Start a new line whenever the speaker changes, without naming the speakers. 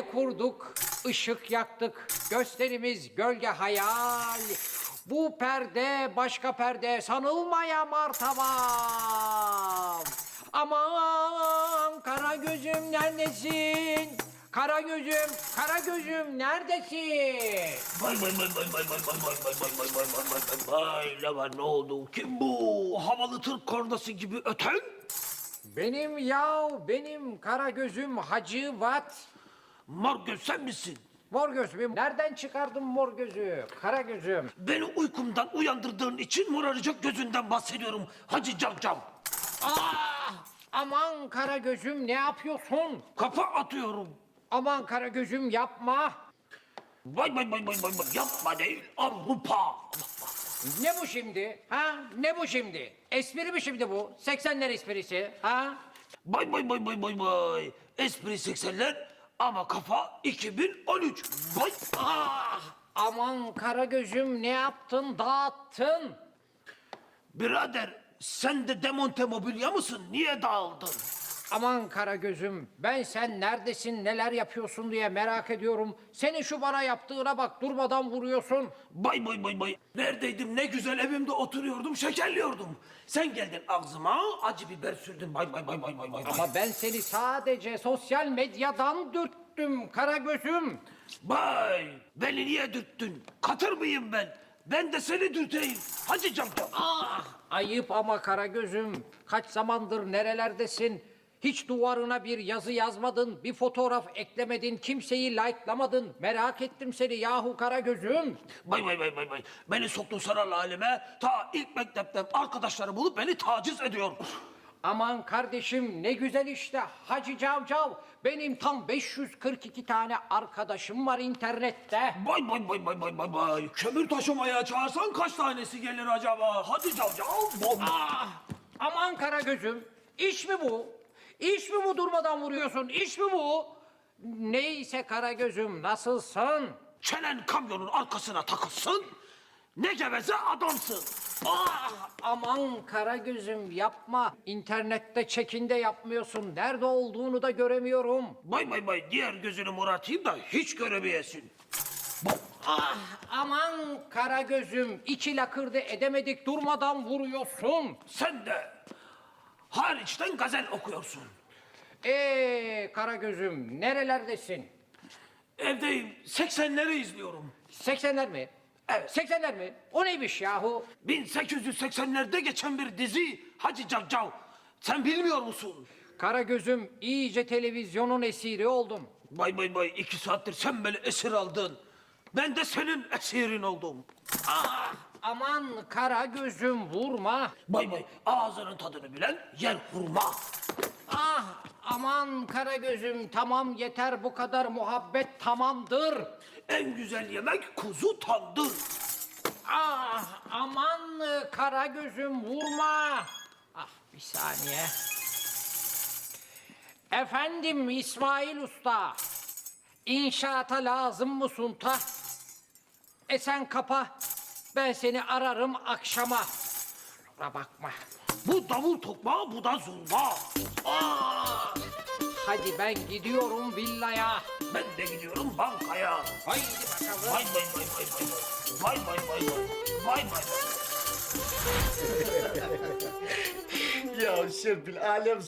kurduk, ışık yaktık. Gösterimiz gölge hayal. Bu perde başka perde sanılmaya martabam. Aman kara gözüm neredesin? Kara gözüm, kara gözüm neredesin?
Vay vay vay vay vay vay vay vay vay vay vay vay vay vay vay vay Levan ne oldu? Kim bu? Havalı tır kornası gibi öten?
Benim yav, benim kara gözüm Hacı Vat.
Mor göz sen misin?
Mor gözüm. Nereden çıkardın mor gözü? Kara gözüm.
Beni uykumdan uyandırdığın için moraracak gözünden bahsediyorum. Hacı Cavcav.
Ah! Aman kara gözüm ne yapıyorsun?
Kafa atıyorum.
Aman kara gözüm yapma.
Vay vay vay vay vay vay yapma değil Avrupa.
Ne bu şimdi? Ha? Ne bu şimdi? Espri mi şimdi bu? 80'ler esprisi. Ha?
Vay vay vay vay vay vay. Espri 80'ler ama kafa 2013. Vay ah.
Aman kara gözüm ne yaptın? Dağıttın.
Birader sen de demonte mobilya mısın? Niye dağıldın?
Aman kara gözüm ben sen neredesin neler yapıyorsun diye merak ediyorum. Senin şu bana yaptığına bak durmadan vuruyorsun.
Bay bay bay bay. Neredeydim ne güzel evimde oturuyordum şekerliyordum. Sen geldin ağzıma acı biber sürdün bay bay bay bay bay bay.
Ama ben seni sadece sosyal medyadan dürttüm kara gözüm.
Bay beni niye dürttün? Katır mıyım ben? Ben de seni dürteyim. Hacı camcam.
Ah, ayıp ama kara gözüm. Kaç zamandır nerelerdesin? Hiç duvarına bir yazı yazmadın, bir fotoğraf eklemedin, kimseyi likelamadın. Merak ettim seni yahu kara gözüm.
Bay bay bay bay bay. Beni soktun sanal aleme. Ta ilk mektepten arkadaşları bulup beni taciz ediyor.
Aman kardeşim ne güzel işte Hacı Cavcav. Benim tam 542 tane arkadaşım var internette.
Bay bay bay bay bay bay bay. Kömür taşımaya çağırsan kaç tanesi gelir acaba? Hadi cavcav. Bom.
Ah, aman kara gözüm. İş mi bu? İş mi bu durmadan vuruyorsun? İş mi bu? Neyse kara gözüm nasılsın?
Çenen kamyonun arkasına takılsın. Ne geveze adamsın.
Ah, aman kara gözüm yapma. İnternette çekinde yapmıyorsun. Nerede olduğunu da göremiyorum.
Bay bay bay diğer gözünü muratayım da hiç göremeyesin. Bom.
Ah, aman kara gözüm. iki lakırdı edemedik durmadan vuruyorsun.
Sen de hariçten gazel okuyorsun.
Ee kara gözüm nerelerdesin?
Evdeyim 80'leri izliyorum.
80'ler mi? Evet. 80'ler mi? O neymiş yahu?
1880'lerde geçen bir dizi Hacı Cavcav. Sen bilmiyor musun?
Kara gözüm iyice televizyonun esiri oldum.
Bay bay bay iki saattir sen beni esir aldın. Ben de senin esirin oldum.
Ah, aman kara gözüm vurma.
Bay bay ağzının tadını bilen yer hurma.
Ah aman kara gözüm tamam yeter bu kadar muhabbet tamamdır.
En güzel yemek kuzu tandır.
Ah aman kara gözüm vurma. Ah bir saniye. Efendim İsmail Usta. İnşaata lazım mı sunta? E sen kapa. Ben seni ararım akşama. Kusura bakma.
Bu davul tokmağı bu da zurna. Aa,
Hadi ben gidiyorum villaya.
ben de gidiyorum bankaya.
Haydi bakalım.
Vay vay vay vay vay. Vay vay vay vay. Vay vay vay.
Ya Serpil alem